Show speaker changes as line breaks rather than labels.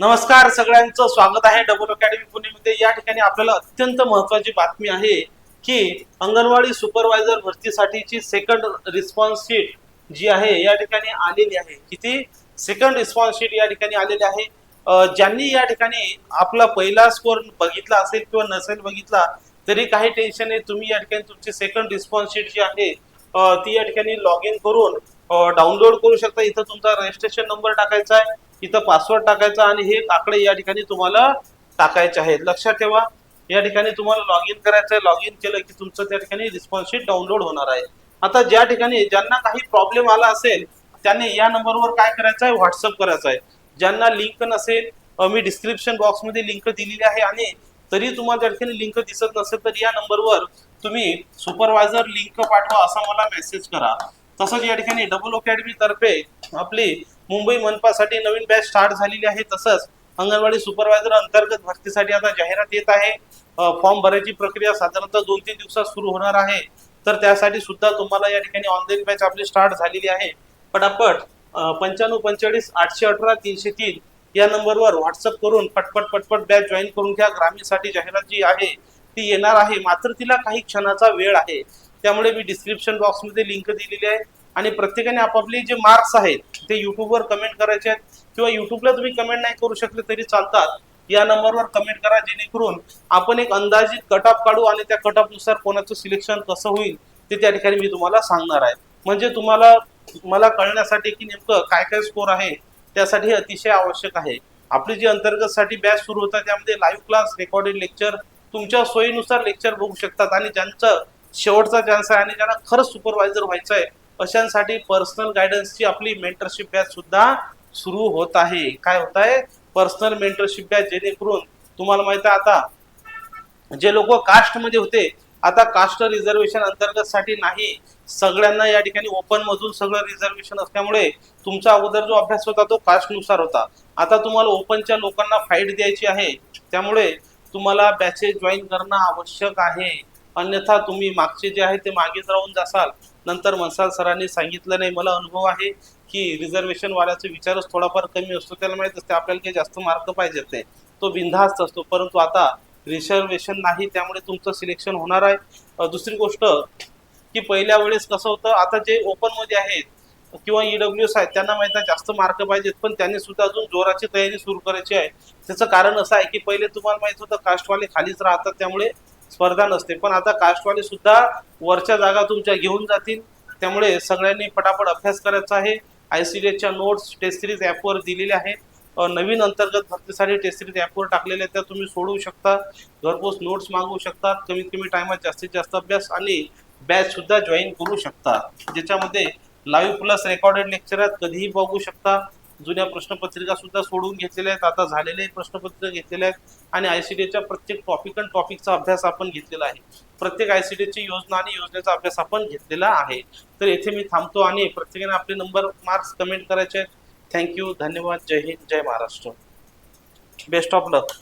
नमस्कार सगळ्यांचं स्वागत आहे. डबल अकॅडमी पुणेमध्ये या ठिकाणी आपल्याला अत्यंत महत्वाची बातमी आहे की अंगणवाडी सुपरवायझर भरतीसाठीची सेकंड रिस्पॉन्स शीट जी आहे या ठिकाणी आलेली आहे. किती? सेकंड रिस्पॉन्स शीट या ठिकाणी आलेली आहे. ज्यांनी या ठिकाणी आपला पहिला स्कोर बघितला असेल किंवा नसेल बघितला तरी काही टेन्शन नाही. तुम्ही या ठिकाणी तुमची सेकंड रिस्पॉन्स शीट जी आहे ती या ठिकाणी लॉग इन करून डाउनलोड करू शकता. इथं तुमचा रजिस्ट्रेशन नंबर टाकायचा आहे. इथं पासवर्ड टाकायचा आणि हे आकडे या ठिकाणी तुम्हाला टाकायचे आहेत. लक्षात ठेवा या ठिकाणी तुम्हाला लॉग इन करायचं आहे लॉग इन केलं की तुमचं त्या ठिकाणी रिस्पॉन्स शीट डाउनलोड होणार आहे. आता ज्या ठिकाणी ज्यांना काही प्रॉब्लेम आला असेल त्यांनी या नंबरवर काय करायचं आहे व्हॉट्सअप करायचं आहे. ज्यांना लिंक नसेल मी डिस्क्रिप्शन बॉक्समध्ये लिंक दिलेली आहे आणि तरी तुम्हाला त्या ठिकाणी लिंक दिसत नसेल तर या नंबरवर तुम्ही सुपरवायझर लिंक पाठवा असा मला मेसेज करा. तसंच या ठिकाणी डबल अकॅडमी तर्फे आपली मुंबई मनपासाठी नवीन बॅच स्टार्ट झालेली आहे. तसंच अंगणवाडी सुपरवायझर अंतर्गत भरतीसाठी आता जाहिरात येत आहे. फॉर्म भरायची प्रक्रिया साधारणतः दोन तीन दिवसात सुरू होणार आहे. तर त्यासाठी सुद्धा तुम्हाला या ठिकाणी ऑनलाईन बॅच आपली स्टार्ट झालेली आहे. पटापट पंच्याण्णव पंचेचाळीस आठशे अठरा तीनशे तीन या नंबरवर व्हॉट्सअप करून पटपट पटपट बॅच जॉईन करून घ्या. ग्रामीणसाठी जाहिरात जी आहे ती येणार आहे. मात्र तिला काही क्षणाचा वेळ आहे. त्यामुळे मी डिस्क्रिप्शन बॉक्समध्ये लिंक दिलेली आहे. आणि प्रत्येकाने आपापले जे मार्क्स आहेत ते युट्यूबवर कमेंट करायचे आहेत किंवा युट्यूबला तुम्ही कमेंट नाही करू शकले तरी चालतात या नंबरवर कमेंट करा जेणेकरून आपण एक अंदाजित कटअप काढू आणि त्या कटअपनुसार कोणाचं सिलेक्शन कसं होईल ते त्या ठिकाणी मी तुम्हाला सांगणार आहे. म्हणजे तुम्हाला मला कळण्यासाठी की नेमकं काय काय स्कोर आहे त्यासाठी अतिशय आवश्यक आहे. आपली जी अंतर्गत साठी बॅच सुरू होतात त्यामध्ये लाईव्ह क्लास रेकॉर्डेड लेक्चर तुमच्या सोयीनुसार लेक्चर बघू शकतात. आणि ज्यांचं शेवटचा चान्स आहे आणि ज्यांना खरंच सुपरवायझर व्हायचं आहे अशांसाठी पर्सनल गायडन्सची आपली मेंटरशिप बॅच सुद्धा सुरू होत आहे. काय होत आहे? पर्सनल मेंटरशिप बॅच जेणेकरून तुम्हाला माहीत आहे आता जे लोक कास्टमध्ये होते आता कास्ट रिझर्वेशन अंतर्गत साठी नाही. सगळ्यांना या ठिकाणी ओपन मधून सगळं रिझर्वेशन असल्यामुळे तुमचा अगोदर जो अभ्यास होता तो कास्टनुसार होता. आता तुम्हाला ओपनच्या लोकांना फाईट द्यायची आहे. त्यामुळे तुम्हाला बॅचेस जॉईन करणं आवश्यक आहे. अन्यथा तुम्ही मागचे जे आहे ते मागेच राहून जासाल. नंतर मनसाल सरांनी सांगितलं नाही. मला अनुभव आहे की रिझर्वेशन वाल्याचा विचारच थोडाफार कमी असतो. त्याला माहीत असते आपल्याला काही जास्त मार्क पाहिजेत नाही. तो बिनधास्त असतो. परंतु आता रिझर्वेशन नाही त्यामुळे तुमचं सिलेक्शन होणार आहे. दुसरी गोष्ट की पहिल्या वेळेस कसं होतं आता जे ओपनमध्ये आहेत किंवा ईडब्ल्यू एस आहेत त्यांना माहीत आहे जास्त मार्क पाहिजेत पण त्यांनी सुद्धा अजून जोराची तयारी सुरू करायची आहे. त्याचं कारण असं आहे की पहिले तुम्हाला माहीत होतं कास्टवाले खालीच राहतात त्यामुळे स्पर्धा नसते. पण आता कास्टवाले सुद्धा वरच्या जागा तुमच्या घेऊन जातील. त्यामुळे सगळ्यांनी पटापट अभ्यास करायचा आहे. आय सी एसच्या नोट्स टेस्ट सिरीज ॲपवर दिलेल्या आहेत. नवीन अंतर्गत भरतीसाठी टेस्ट सिरीज ॲपवर टाकलेल्या आहेत. त्या तुम्ही सोडवू शकता. घरपोच नोट्स मागवू शकता. कमीत कमी टायमात जास्तीत जास्त अभ्यास आणि बॅचसुद्धा जॉईन करू शकता. ज्याच्यामध्ये लाईव्ह प्लस रेकॉर्डेड लेक्चर आहेत कधीही बघू शकता. जुन्या प्रश्नपत्रिका सुद्धा सोडवून घेतलेल्या आहेत. आता झालेले प्रश्नपत्रिका घेतलेल्या आहेत. आणि आय सी डीच्या प्रत्येक टॉपिक अँड टॉपिकचा अभ्यास आपण घेतलेला आहे. प्रत्येक आय सी डीची योजना आणि योजनेचा अभ्यास आपण घेतलेला आहे. तर येथे मी थांबतो आणि प्रत्येकाने आपले नंबर मार्क्स कमेंट करायचे आहेत. थँक्यू धन्यवाद. जय हिंद. जय महाराष्ट्र. Best of luck